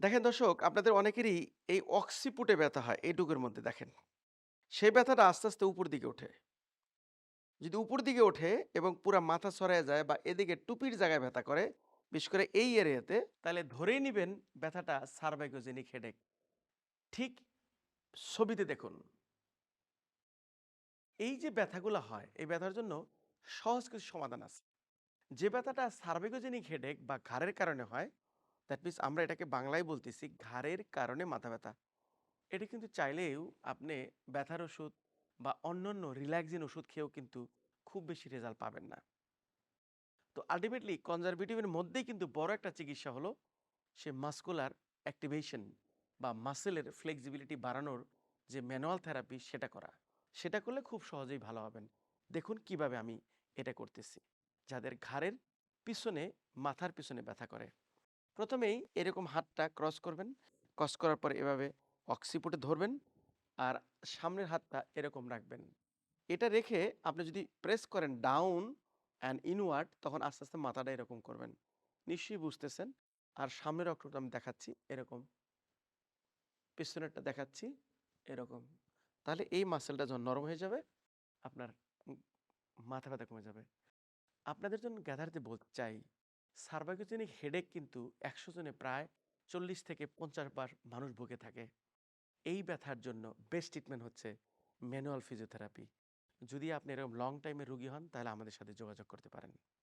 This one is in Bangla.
দেখেন দর্শক, আপনাদের অনেকেরই এই অক্সিপুটে ব্যথা হয় এইটুকুর মধ্যে দেখেন। সেই ব্যথাটা আস্তে, আস্তে উপর দিকে ওঠে। যদি উপর দিকে ওঠে এবং পুরা মাথা ছড়াইয়া যায় বা এদিকে টুপির জায়গায় ব্যথা করে, বিশেষ করে এই এরিয়াতে, তাহলে ধরেই নিবেন ব্যথাটা সার্ভাইকোজেনিক হেডেক। ঠিক ছবিতে দেখুন। এই যে ব্যথাগুলো হয়, এই ব্যথার জন্য সহজ কিছু সমাধান আছে। যে ব্যথাটা সার্ভাইকোজেনিক হেডেক বা ঘাড়ের কারণে হয়, দ্যাট মিনস আমরা এটাকে বাংলায় বলতেছি ঘাড়ের কারণে মাথা ব্যথা। এটা কিন্তু চাইলেও আপনি ব্যথার ওষুধ বা অন্যান্য রিল্যাক্সিং ওষুধ খেয়েও কিন্তু খুব বেশি রেজাল্ট পাবেন না। তো আল্টিমেটলি কনজারভেটিভের মধ্যেই কিন্তু বড় একটা চিকিৎসা হলো সে মাসকুলার অ্যাক্টিভেশন বা মাসেলের ফ্লেক্সিবিলিটি বাড়ানোর যে ম্যানুয়াল থেরাপি সেটা করা। সেটা করলে খুব সহজেই ভালো হবেন। দেখুন কীভাবে আমি এটা করতেছি। যাদের ঘাড়ের পিছনে, মাথার পিছনে ব্যথা করে। প্রথমেই এরকম হাতটা ক্রস করবেন। ক্রস করার পরে এভাবে অক্সিপুটে ধরবেন। আর সামনের হাতটা এরকম রাখবেন। এটা রেখে আপনি যদি প্রেস করেন ডাউন অ্যান্ড ইনওয়ার্ড তখন আস্তে, আস্তে মাথাটা এরকম করবেন। নিশ্চয়ই বুঝতেছেন। আর সামনের অংশটা আমি দেখাচ্ছি এরকম। পেছনেরটা দেখাচ্ছি এরকম। তাহলে এই মাসলটা যখন নরম হয়ে যাবে, আপনার মাথা ব্যথা কমে যাবে। আপনাদের জন্য গ্যাদারতে বলতে চাই, সার্ভাইকোজেনিক হেডেক কিন্তু ১০০ জনে প্রায় ৪০ থেকে ৫০ বার মানুষ ভুগে থাকে। এই ব্যথার জন্য বেস্ট ট্রিটমেন্ট হচ্ছে ম্যানুয়াল ফিজিওথেরাপি। যদি আপনি এরকম লং টাইমের রুগী হন, তাহলে আমাদের সাথে যোগাযোগ করতে পারেন।